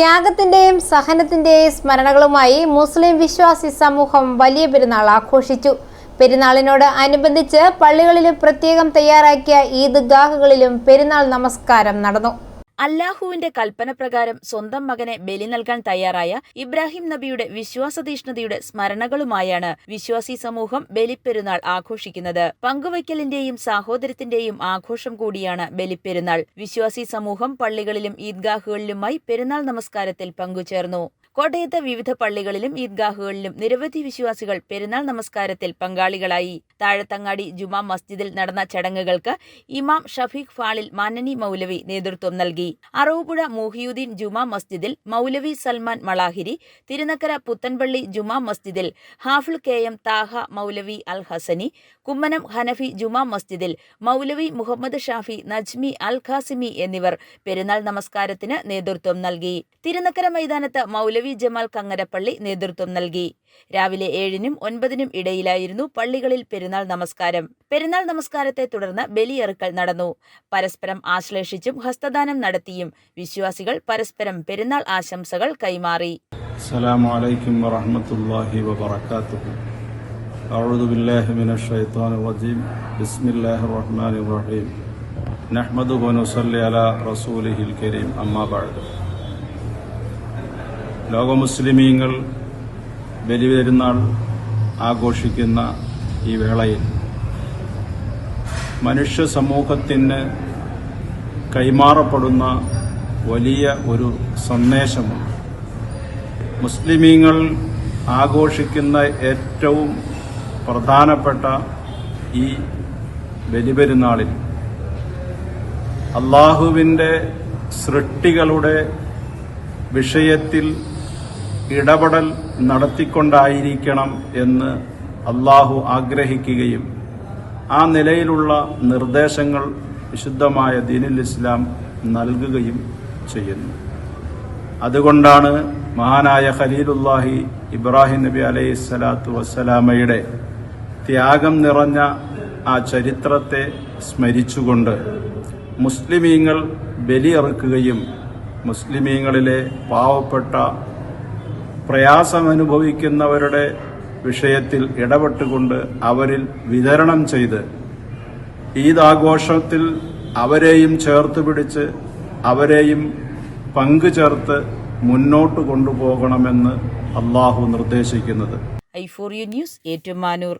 ത്യാഗത്തിന്റെയും സഹനത്തിന്റെയും സ്മരണകളുമായി മുസ്ലിം വിശ്വാസി സമൂഹം വലിയ പെരുന്നാൾ ആഘോഷിച്ചു. പെരുന്നാളിനോട് അനുബന്ധിച്ച് പള്ളികളിലും പ്രത്യേകം തയ്യാറാക്കിയ ഈദ്ഗാഹുകളിലും പെരുന്നാൾ നമസ്കാരം നടന്നു. അല്ലാഹുവിന്റെ കൽപ്പനപ്രകാരം സ്വന്തം മകനെ ബലി നൽകാൻ തയ്യാറായ ഇബ്രാഹിം നബിയുടെ വിശ്വാസതീഷ്ണതയുടെ സ്മരണകളുമായാണ് വിശ്വാസി സമൂഹം ബലിപ്പെരുന്നാൾ ആഘോഷിക്കുന്നത്. പങ്കുവയ്ക്കലിന്റെയും സാഹോദര്യത്തിന്റെയും ആഘോഷം കൂടിയാണ് ബലിപ്പെരുന്നാൾ. വിശ്വാസി സമൂഹം പള്ളികളിലും ഈദ്ഗാഹുകളിലുമായി പെരുന്നാൾ നമസ്കാരത്തിൽ പങ്കുചേർന്നു. കോട്ടയത്ത് വിവിധ പള്ളികളിലും ഈദ്ഗാഹുകളിലും നിരവധി വിശ്വാസികൾ പെരുന്നാൾ നമസ്കാരത്തിൽ പങ്കാളികളായി. താഴത്തങ്ങാടി ജുമാ മസ്ജിദിൽ നടന്ന ചടങ്ങുകൾക്ക് ഇമാം ഷഫീഖ് ഫാളിൽ മാനനി മൗലവി നേതൃത്വം നൽകി. അറവുപുഴ മോഹിയുദ്ദീൻ ജുമാ മസ്ജിദിൽ മൗലവി സൽമാൻ മളാഹിരി തിരുനക്കര പുത്തൻപള്ളി ജുമാ മസ്ജിദിൽ ഹാഫിൾ കെ എം താഹ മൗലവി അൽ ഹസനി കുമ്മനം ഹനഫി ജുമാ മസ്ജിദിൽ മൗലവി മുഹമ്മദ് ഷാഫി നജ്മി അൽ ഖാസിമി എന്നിവർ പെരുന്നാൾ നമസ്കാരത്തിന് നേതൃത്വം നൽകി. തിരുനക്കര മൈതാനത്ത് മൗലവി ജമാൽ കങ്ങരപ്പള്ളി നേതൃത്വം നൽകി രാവിലെ ഏഴിനും ഒൻപതിനും ഇടയിലായിരുന്നു പള്ളികളിൽ പെരുന്നാൾ നമസ്കാരം പെരുന്നാൾ നമസ്കാരത്തെ തുടർന്ന് ബലിയെറുക്കൽ നടന്നു പരസ്പരം ആശ്ലേഷിച്ചും ഹസ്തദാനം നടത്തിയും വിശ്വാസികൾ പരസ്പരം പെരുന്നാൾ ആശംസകൾ കൈമാറി السلام عليكم ورحمة الله وبركاته أعوذ بالله من الشيطان الرجيم بسم الله الرحمن الرحيم نحمده ونصلي على رسوله الكريم أما بعد ലോക മുസ്ലിമീങ്ങൾ ബലിപെരുന്നാൾ ആഘോഷിക്കുന്ന ഈ വേളയിൽ മനുഷ്യ സമൂഹത്തിന് കൈമാറപ്പെടുന്ന വലിയ ഒരു സന്ദേശമാണ്. മുസ്ലിമീങ്ങൾ ആഘോഷിക്കുന്ന ഏറ്റവും പ്രധാനപ്പെട്ട ഈ ബലിപെരുന്നാളിൽ അള്ളാഹുവിന്റെ സൃഷ്ടികളുടെ വിഷയത്തിൽ ഇടപെടൽ നടത്തിക്കൊണ്ടായിരിക്കണം എന്ന് അള്ളാഹു ആഗ്രഹിക്കുകയും ആ നിലയിലുള്ള നിർദ്ദേശങ്ങൾ വിശുദ്ധമായ ദീനുൽ ഇസ്ലാം നൽകുകയും ചെയ്യുന്നു. അതുകൊണ്ടാണ് മഹാനായ ഖലീലുല്ലാഹി ഇബ്രാഹിം നബി അലൈഹി സ്വലാത്തു വസ്സലാമയുടെ ത്യാഗം നിറഞ്ഞ ആ ചരിത്രത്തെ സ്മരിച്ചുകൊണ്ട് മുസ്ലിമീങ്ങൾ ബലിയിറക്കുകയും മുസ്ലിമീങ്ങളിലെ പാവപ്പെട്ട പ്രയാസമനുഭവിക്കുന്നവരുടെ വിഷയത്തിൽ ഇടപെട്ടുകൊണ്ട് അവരിൽ വിതരണം ചെയ്ത് ഈദ് ആഘോഷത്തിൽ അവരെയും ചേർത്ത് പിടിച്ച് അവരെയും പങ്കുചേർത്ത് മുന്നോട്ട് കൊണ്ടുപോകണമെന്ന് അള്ളാഹു നിർദ്ദേശിക്കുന്നത്. ഐഫോറിയ ന്യൂസ് ഏറ്റുമാനൂർ.